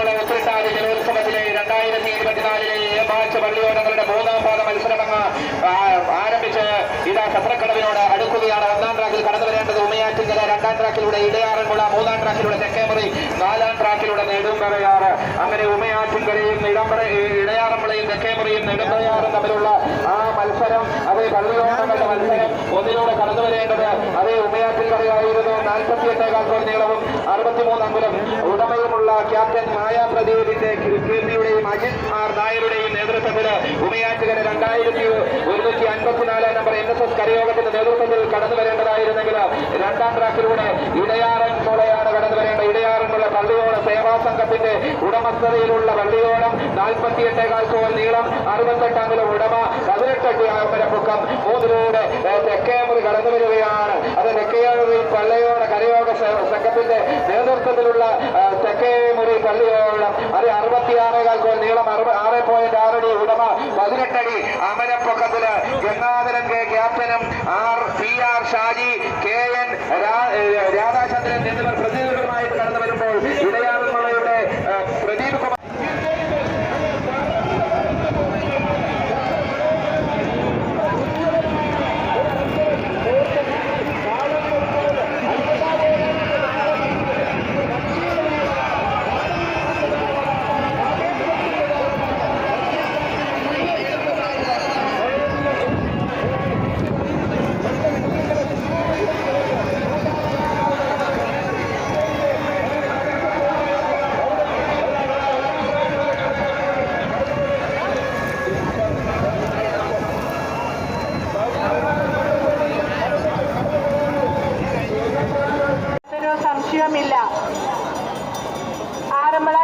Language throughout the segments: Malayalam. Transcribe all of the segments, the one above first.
ഇടയാറുമുള്ള ഉത്രട്ടാതി ജലോത്സവത്തിലെ രണ്ടായിരത്തി ഇരുപത്തിനാലിലെ ഏമാഴ്ച പള്ളിയോടങ്ങളുടെ മൂന്നാം പാദ മത്സരമങ്ങ് ആരംഭിച്ച് ഇതാ സത്രക്കടവിനോട് അടുക്കുകയാണ്. ഒന്നാം ട്രാക്കിൽ കടന്നു വരേണ്ടത് ഉമയാറ്റിങ്കര രണ്ടാം ട്രാക്കിലൂടെ ഇടയാറന്മുള മൂന്നാം ട്രാക്കിലൂടെ തെക്കേമുറി നാലാം ട്രാക്കിലൂടെ നെടുമ്പറയാറ്. അങ്ങനെ ഉമയാറ്റിങ്കരയും ഇടംപറ ഇടയാറന്മുളയും തെക്കേമുറിയും നെടുമ്പറയാറും തമ്മിലുള്ള ആ മത്സരം അതേ മത്സരം ഒന്നിലൂടെ കടന്നു വരേണ്ടത് അതേ ഉമയാറ്റിങ്കരയായിരുന്നു നാൽപ്പത്തിയെട്ടേകാൽ കോടി നീളവും അറുപത്തിമൂന്ന് അങ്കുലം ഉടമയുമുള്ള ക്യാപ്റ്റൻ മായാ പ്രദീപിന്റെ കീർത്തിയുടെയും അജിത് ആർ നായരുടെയും നേതൃത്വത്തിൽ ഉമയാറ്റുകര രണ്ടായിരത്തി ഒരുന്നൂറ്റി അൻപത്തിനാലാം നമ്പർ എൻ എസ് എസ് കരയോഗത്തിന്റെ നേതൃത്വത്തിൽ കടന്നു വരേണ്ടതായിരുന്നെങ്കിൽ രണ്ടാം ട്രാക്കിലൂടെ ഇടയാറൻ മുളയാണ് കടന്നു വരേണ്ട. ഉള്ള പള്ളിയോട സേവാ സംഘത്തിന്റെ ഉടമസ്ഥതയിലുള്ള പള്ളിയോടം നാൽപ്പത്തിയെട്ടേകാൽ കോൽ നീളം അറുപത്തെട്ടാം ഉടമ പതിനെട്ടടി ആകുമ്പര പൊക്കം. മൂന്നിലൂടെ തെക്കേമുറി കടന്നു വരികയാണ്. അത് തെക്കേമുറി പള്ളിയോട കരയോഗ സംഘത്തിന്റെ നേതൃത്വത്തിലുള്ള തെക്കേമുറി പള്ളിയോളം. അത് അറുപത്തിയാറേകാൽ കോൽ നീളം ആറ് പോയിന്റ് ആറടി ഉടമ പതിനെട്ടടി അമരപ്പൊക്കത്തിൽ ഗംഗാധരൻ കെ ക്യാപ്റ്റനും R P R Shaji K N Radhachandran എന്നിവർ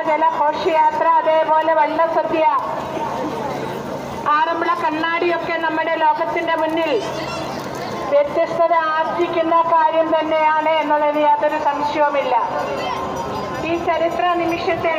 ജലഘോഷയാത്ര അതേപോലെ വള്ളസദ്യ ആറന്മുള കണ്ണാടിയൊക്കെ നമ്മുടെ ലോകത്തിന്റെ മുന്നിൽ വ്യത്യസ്തത ആർജിക്കുന്ന കാര്യം തന്നെയാണ് എന്നുള്ളതിന് യാതൊരു സംശയവുമില്ല. ഈ ചരിത്ര നിമിഷത്തിൽ